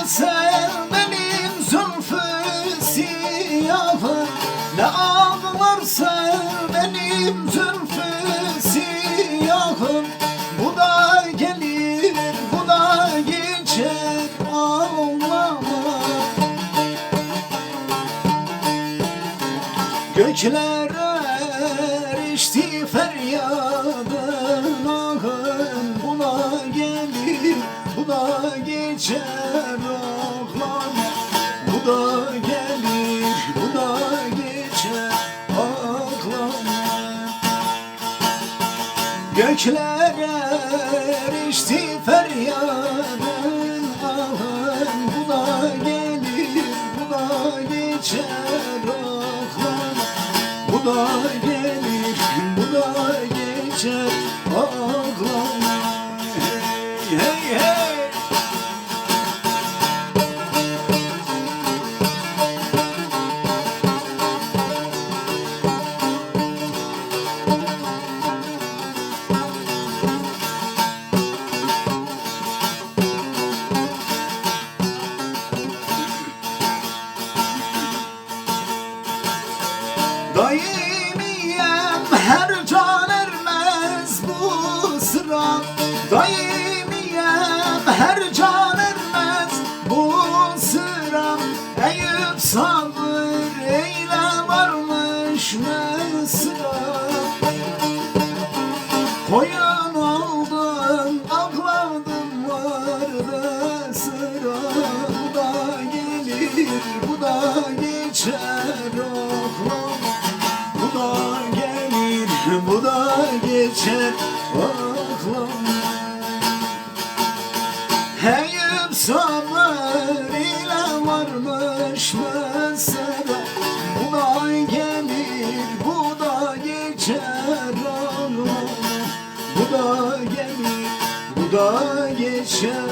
benim zülfü siyahım Ne ağlarsa benim zülfü siyahım Bu da gelir bu da geçer ağlama Gökler erişti feryadın ahın Buna gelir, buna geçer ağlam Bu da gelir, bu da geçer ağlam Gökler erişti feryadın ahın Buna gelir, buna geçer ahlan Bu da gelir, bu da geçer Daimiyem her can ermez bu sıra. Daimiyem her can ermez bu sıra. Eyüp sabır eyle varmış sıra. Koyun oldun ağladım vardı sıra. Bu da gelir bu da geçer geçer oğlum. Heyip sabır ile varmış mesela Bu da gelir bu da geçer oğlum. Bu da gelir bu da geçer